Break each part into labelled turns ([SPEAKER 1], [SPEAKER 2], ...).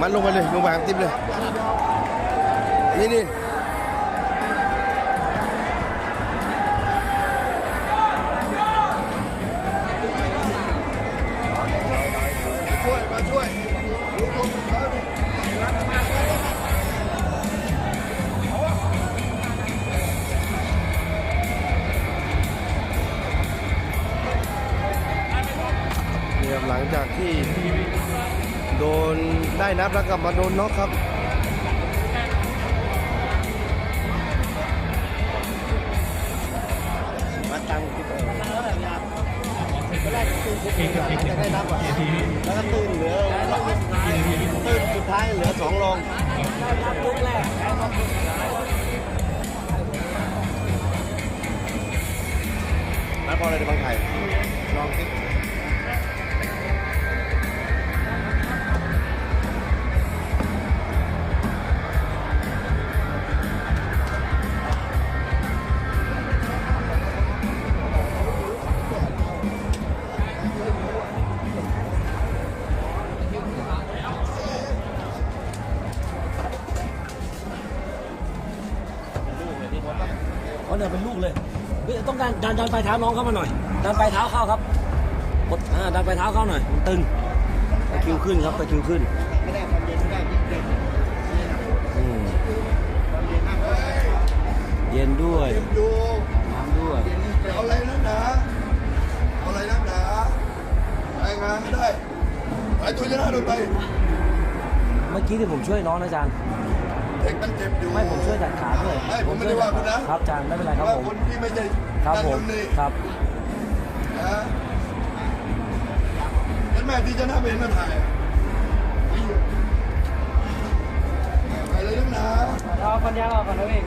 [SPEAKER 1] มันลงไปเลยลงไปหาติ๊บเลยนี่นี่ช่วยมาช่วยเนี่ยหลังจากที่ โดนได้นับแล้วกลับมาโดนน็อกครับมาตังคิดเองจะได้นับอะแล้วก็ตื่นเหลือตื่นสุดท้ายเหลือสองลงนับพออะไรในบางไทยลองสิ
[SPEAKER 2] เขาเดินเป็นลูกเลยเฮ้ยต้องดันดันดันปลายเท้าน้องเข้ามาหน่อย ดันปลายเท้าเข้าครับกดอ่าดันปลายเท้าเข้าหน่อยมันตึงตะคริวขึ้นครับตะคริวขึ้น
[SPEAKER 1] ไม่ได้ความเย็นไม่ได้ยิ่งเด็ก
[SPEAKER 2] อืมเย็นด้วย
[SPEAKER 1] อยู่
[SPEAKER 2] น้ำด้วย
[SPEAKER 1] เอาอะไรนักหนาเอาอะไรนักหนารายงานไม่ได้หายตัวชนะโดนไป
[SPEAKER 2] เมื่อกี้ที่ผมช่วยน้องนะอาจารย์
[SPEAKER 1] เด็กมันเจ็บอยู่
[SPEAKER 2] ไม่ผมช่วยดัดขาด้วย
[SPEAKER 1] ไม่ ผมไม่ได้ว่าคุณนะครับ
[SPEAKER 2] อาจารย์ไม่เป็นไรครับ
[SPEAKER 1] ว่า
[SPEAKER 2] ผม
[SPEAKER 1] คนที่ไม่ใช่
[SPEAKER 2] ครับ
[SPEAKER 1] นั่น
[SPEAKER 2] ผม
[SPEAKER 1] นนี่
[SPEAKER 2] ครับ
[SPEAKER 1] นะเห็นไหมที่ชนะเป็นมาถ่ายอะไปเลยนักหนา
[SPEAKER 3] เอาปัญญาออกก่อนนะเอง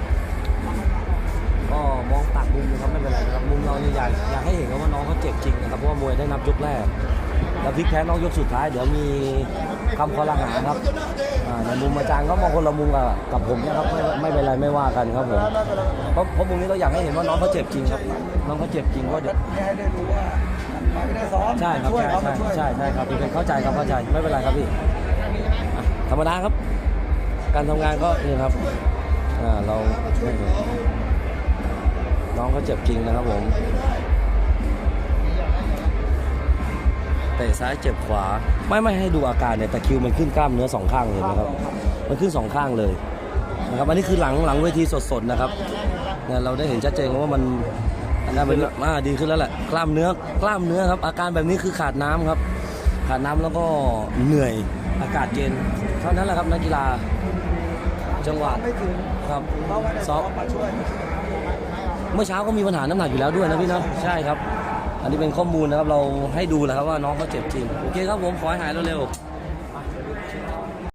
[SPEAKER 2] ก็มองต่างมุมนะครับไม่เป็นไรนะครับมุมเราเนี่ย อยากอยากให้เห็นว่าน้องเขาเจ็บจริงนะครับเพราะว่ามวยได้นับยกแรก แล้วพลิกแพ้น้องยกสุดท้ายเดี๋ยวมีคำคอรหาครับ
[SPEAKER 1] ชนะเด้
[SPEAKER 2] อ่าในมุมอาจารย์ก็มองคนละมุมกับกับผมนะครับไม่ไม่เป็นไรไม่ว่ากันครับผมเพราะเพราะมุมนี้เราอยากให้เห็นว่าน้องเขาเจ็บจริงครับน้องเขาเจ็บจริงก็เดี๋ยว
[SPEAKER 3] ให้ได้รู้ว่าไม่ได้ซ้อม
[SPEAKER 2] ใช่ครับ
[SPEAKER 3] ช่วย
[SPEAKER 2] ใช่
[SPEAKER 3] เขา
[SPEAKER 2] ใช่
[SPEAKER 3] มาช่วย
[SPEAKER 2] ใช่ใช่ครับพี่เป็นเข้าใจครับเข้าใจไม่เป็นไรครับพี่อะธรรมดาครับ การทำงานก็นี่ครับอ่าเราไม่เป็ น้องเขาเจ็บจริงนะครับผมเตะซ้ายเจ็บขวา ไม่ไม่ให้ดูอาการเนี่ยแตะคริวมันขึ้นกล้ามเนื้อสองข้างเลยนะครับ มันขึ้นสองข้างเลยนะครับอันนี้คือหลังหลังเวทีสดๆนะครับเนี่ยเราได้เห็นชัดเจนว่ามันอาการเป็นอ่าดีขึ้นแล้วแหละกล้ามเนื้อกล้ามเนื้อครับ อาการแบบนี้คือขาดน้ำครับ ขาดน้ำแล้วก็เหนื่อยอากาศเย็นเท่านั้นแหละครับนักกีฬาจังหวะ
[SPEAKER 3] ไม่ถึง
[SPEAKER 2] ครับซ้อม เมื่อเช้าก็มีปัญหาน้ำหนักอยู่แล้วด้วยนะพี่เนาะใช่ครับ อันนี้เป็นข้อมูลนะครับเราให้ดูแหละครับว่าน้องเขาเจ็บจริงโอเคครับผมขอให้หายเร็วๆ